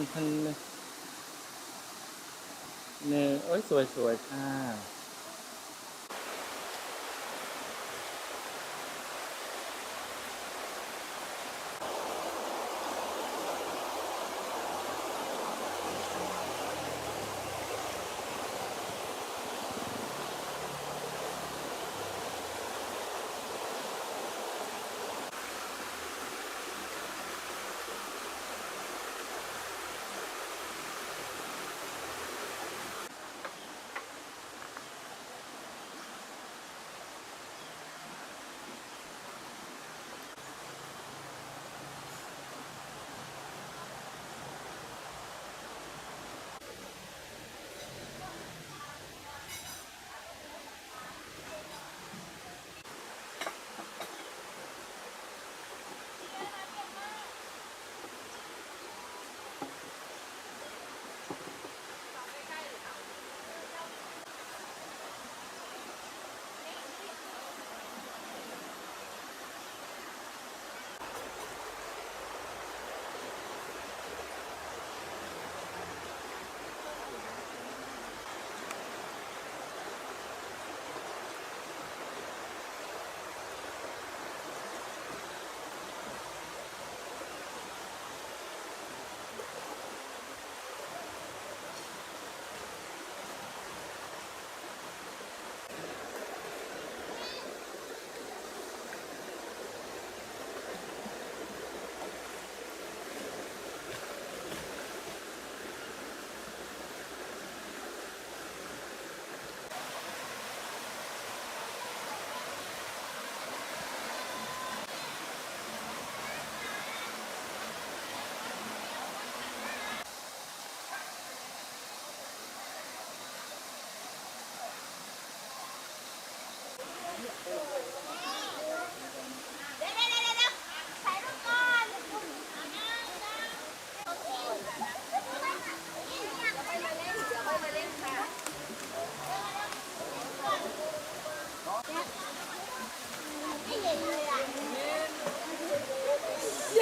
เป็นพันเลยเนยโอ้ยสวยสวยค่ะ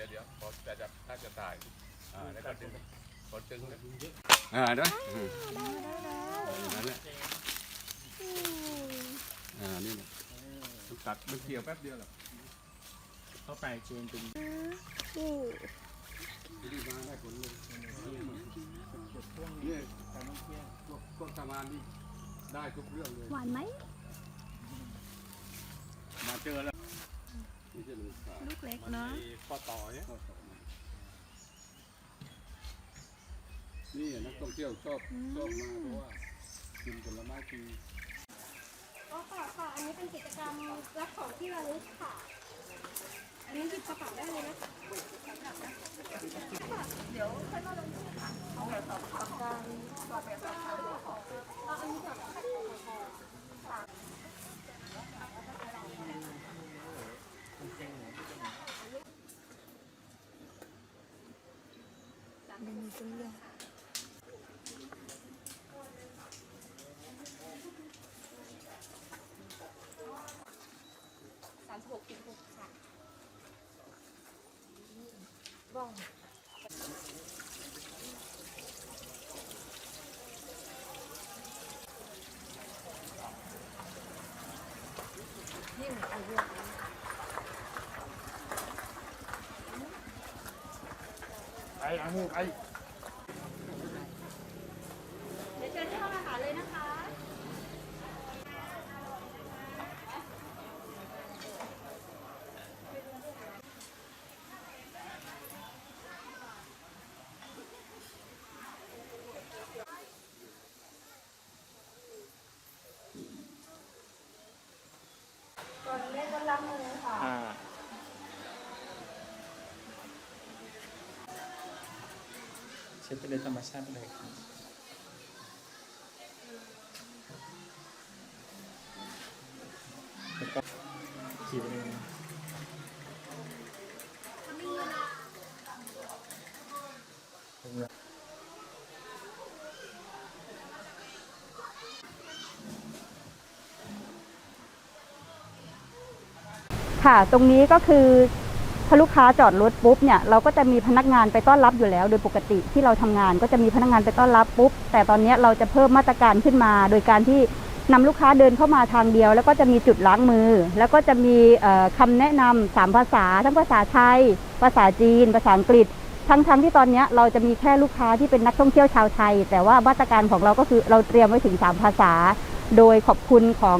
ดี๋ยวเดี๋ยวพอจะจะถ้าจะถ่ายอ่าแล้วก็ดึงพอดึงนะอ่าเด้ออืมนั่นแหละอ่านี่นะตัดมันเกี่ยวแป๊บเดียวหรอกเข้าไปเชนเป็นดีมาได้ผลเลยเนี่ยการท่องเที่ยวพวกพวกทำงานนี่ได้ทุกเรื่องเลย หวานไหมมาเจอแล้ว ลูกเล็กเนาะข้อต่อเนี่ยข้อสอบมานี่นักท่องเที่ยวชอบชอบมาเพราะว่ากินผลไม้ฟรีอ๋อค่ะค่ะ อันนี้เป็นกิจกรรมรับของที่ระลึกค่ะ อันนี้หยิบกระเป๋าได้เลยนะคะเดี๋ยวค่อยมาลงที่ค่ะเอาแบบสอบถามกันสอบแบบสอบถามเอาอันนี้ก่อนค่ะ สามสิบหกสิบหกค่ะบ้องนี่เหมือนไอเดียไปอะมูไปเดี๋ยวเชิญที่ห้องอาหารเลยนะคะ ช็ดไปเลยธรรมชาติเลยครับแล้วก็ขีดไปเลยค่ะ ตรงนี้ก็คือ ถ้าลูกค้าจอดรถปุ๊บเนี่ยเราก็จะมีพนักงานไปต้อนรับอยู่แล้ว โดยปกติที่เราทำงานก็จะมีพนักงานไปต้อนรับปุ๊บ แต่ตอนนี้เราจะเพิ่มมาตรการขึ้นมา โดยการที่นำลูกค้าเดินเข้ามาทางเดียว แล้วก็จะมีจุดล้างมือ แล้วก็จะมีเอ่อคำแนะนำสามภาษา ทั้งภาษาไทย ภาษาจีน ภาษาอังกฤษ ทั้งทั้งที่ตอนนี้เราจะมีแค่ลูกค้าที่เป็นนักท่องเที่ยวชาวไทย แต่ว่ามาตรการของเราก็คือเราเตรียมไว้ถึง 3 ภาษา โดยขอบคุณของ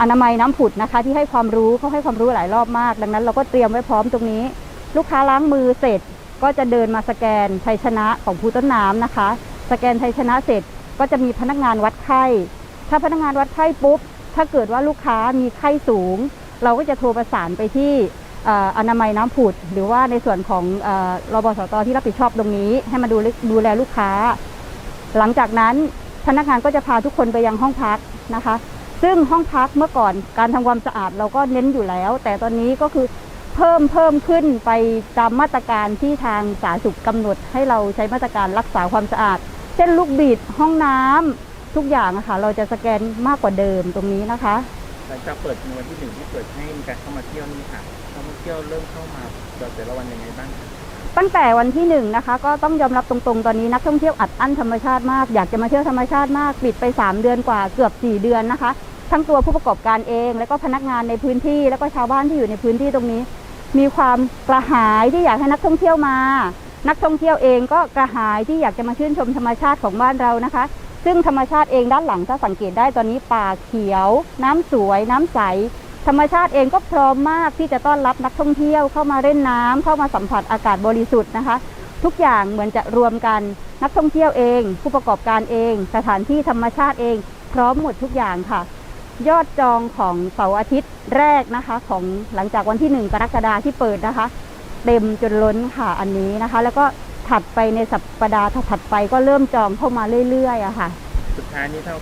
อนามัยน้ำผุดนะคะ ที่ให้ความรู้เขาให้ความรู้หลายรอบมาก ดังนั้นเราก็เตรียมไว้พร้อมตรงนี้ ลูกค้าล้างมือเสร็จก็จะเดินมาสแกนชัยชนะของผู้ต้นน้ำนะคะ สแกนชัยชนะเสร็จก็จะมีพนักงานวัดไข้ ถ้าพนักงานวัดไข้ปุ๊บ ถ้าเกิดว่าลูกค้ามีไข้สูง เราก็จะโทรประสานไปที่อนามัยน้ำผุด หรือว่าในส่วนของรบสตที่รับผิดชอบตรงนี้ ให้มาดูแลดูแลลูกค้า หลังจากนั้นพนักงานก็จะพาทุกคนไปยังห้องพักนะคะ ซึ่งห้องพักเมื่อก่อนการทำความสะอาดเราก็เน้นอยู่แล้ว แต่ตอนนี้ก็คือเพิ่มเพิ่มขึ้นไปตามมาตรการที่ทางสาธารณสุขกำหนด ให้เราใช้มาตรการรักษาความสะอาด เช่นลูกบิดห้องน้ำทุกอย่างอะค่ะเราจะสแกนมากกว่าเดิมตรงนี้นะคะ หลังจากเปิดในวันที่หนึ่งที่เปิดให้มีการเข้ามาเที่ยวนี่ค่ะนักท่องเที่ยวเริ่มเข้ามาแต่ละวันยังไงบ้างคะตั้งแต่วันที่หนึ่งนะคะก็ต้องยอมรับตรงๆ ตอนนี้นักท่องเที่ยวอัดอั้นธรรมชาติมาก อยากจะมาเที่ยวธรรมชาติมาก ปิดไป 3 เดือนกว่าเกือบ 4 เดือนนะคะ ทั้งตัวผู้ประกอบการเอง แล้วก็พนักงานในพื้นที่ แล้วก็ชาวบ้านที่อยู่ในพื้นที่ตรงนี้ มีความกระหายที่อยากให้นักท่องเที่ยวมา นักท่องเที่ยวเองก็กระหายที่อยากจะมาชื่นชมธรรมชาติของบ้านเรานะคะ ซึ่งธรรมชาติเองด้านหลังถ้าสังเกตได้ตอนนี้ป่าเขียว น้ำสวย น้ำใส ธรรมชาติเองก็พร้อมมากที่จะต้อนรับนักท่องเที่ยวเข้ามาเล่นน้ำเข้ามาสัมผัสอากาศบริสุทธิ์นะคะทุกอย่างเหมือนจะรวมกันนักท่องเที่ยวเอง ผู้ประกอบการเอง สถานที่ธรรมชาติเอง พร้อมหมดทุกอย่างค่ะ ยอดจองของเสาร์อาทิตย์แรกนะคะ ของหลังจากวันที่หนึ่งกรกฎาที่เปิดนะคะ เต็มจนล้นค่ะอันนี้นะคะ แล้วก็ถัดไปในสัปดาห์ถัดๆไปก็เริ่มจองเข้ามาเรื่อยๆอะค่ะ สุดท้ายนี้เท่า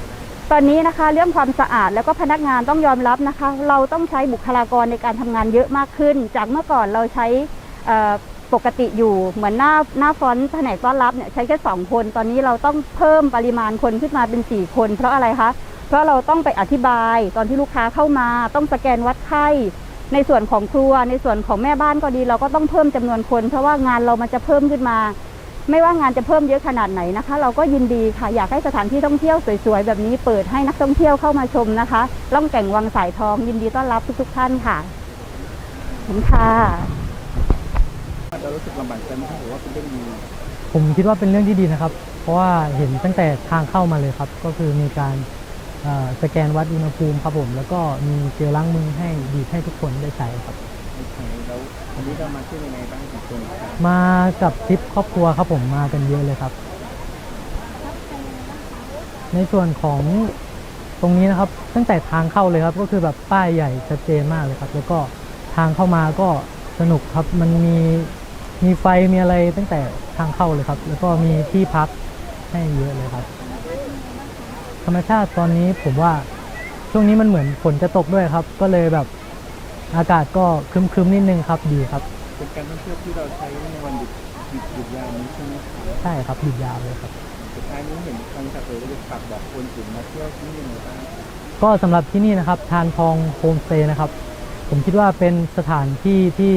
ตอนนี้นะคะเรื่องความสะอาดแล้วก็พนักงานต้องยอมรับนะคะ เราต้องใช้บุคลากรในการทำงานเยอะมากขึ้น จากเมื่อก่อนเราใช้เอ่อปกติอยู่เหมือนหน้าหน้าฟรอนต์แผนกต้อนรับเนี่ยใช้แค่สองคน ตอนนี้เราต้องเพิ่มปริมาณคนขึ้นมาเป็นสี่คน เพราะอะไรคะ เพราะเราต้องไปอธิบายตอนที่ลูกค้าเข้ามา ต้องสแกนวัดไข้ ในส่วนของครัว ในส่วนของแม่บ้านก็ดี เราก็ต้องเพิ่มจำนวนคน เพราะว่างานเรามันจะเพิ่มขึ้นมา ไม่ว่างานจะเพิ่มเยอะขนาดไหนนะคะ เราก็ยินดีค่ะอยากให้สถานที่ท่องเที่ยวสวยๆแบบนี้เปิดให้นักท่องเที่ยวเข้ามาชมนะคะล่องแก่งวังสายทอง ยินดีต้อนรับทุกๆท่านค่ะขอบคุณค่ะเรารู้สึกลำบากใจไหมครับหรือว่าเป็นเรื่องดีผมคิดว่าเป็นเรื่องที่ดีนะครับ เพราะว่าเห็นตั้งแต่ทางเข้ามาเลยครับ ก็คือมีการเอ่อ สแกนวัดอุณหภูมิครับผม แล้วก็มีเจลล้างมือให้ดีดให้ทุกคนได้ใช้ครับโอเคแล้ววันนี้เรามาเที่ยวยังไงบ้างกี่คนครับมากับทริปครอบครัวครับผมมากันเยอะเลยครับ ในส่วนของตรงนี้นะครับ ตั้งแต่ทางเข้าเลยครับ ก็คือแบบป้ายใหญ่ชัดเจนมากเลยครับ แล้วก็ทางเข้ามาก็สนุกครับ มันมีมีไฟมีอะไรตั้งแต่ทางเข้าเลยครับ แล้วก็มีที่พักให้เยอะเลยครับ ธรรมชาติตอนนี้ผมว่าช่วงนี้มันเหมือนฝนจะตกด้วยครับ ก็เลยแบบอากาศก็ครึมๆนิดนึงครับดีครับ เป็นการท่องเที่ยวที่เราใช้ในวันหยุดหยุดหยุดยาวนี้ใช่ไหมครับใช่ครับหยุดยาวเลยครับสุดท้ายนี้เห็นทางจากเลยจะฝากบอกคนอื่นมาเที่ยวที่นี่ยังไงบ้างก็สำหรับที่นี่นะครับทานทองโฮมสเตย์นะครับ ผมคิดว่าเป็นสถานที่ที่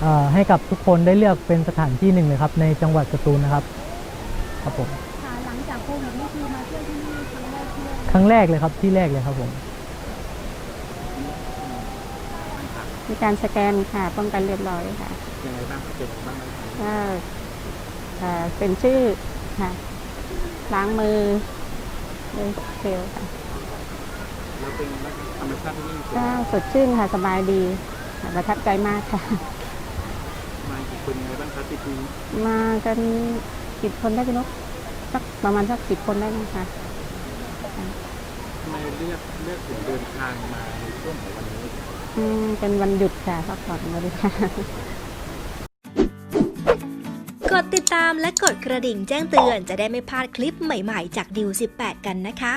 เอ่อให้กับทุกคนได้เลือกเป็นสถานที่หนึ่งเลยครับ ในจังหวัดสตูลนะครับครับผมค่ะหลังจากโควิดนี่คือมาเที่ยวที่นี่ ครั้งแรกที่ครั้งแรกเลยครับที่แรกเลยครับผมมีการสแกนค่ะ ป้องกันเรียบร้อยค่ะยังไงบ้างเจ็บบ้างไหมครับก็เอ่อเป็นชื่อค่ะ ล้างมือด้วยเจลค่ะเราเป็นนักธรรมชาติที่นี่ก็สดชื่นค่ะสบายดีค่ะประทับใจมากค่ะ มากี่คนยังไงบ้างครับที่นี้มากันสิบคนได้พี่นกสักประมาณสักสิบคนได้นะคะทำไมเลือกเลือกถึงเดินทางมาในช่วงของวันนี้อืมเป็นวันหยุดค่ะพักผ่อนบริการกกดติดตามและกดกระดิ่งแจ้งเตือนจะได้ไม่พลาดคลิปใหม่ๆ จากดิว18 กันนะคะ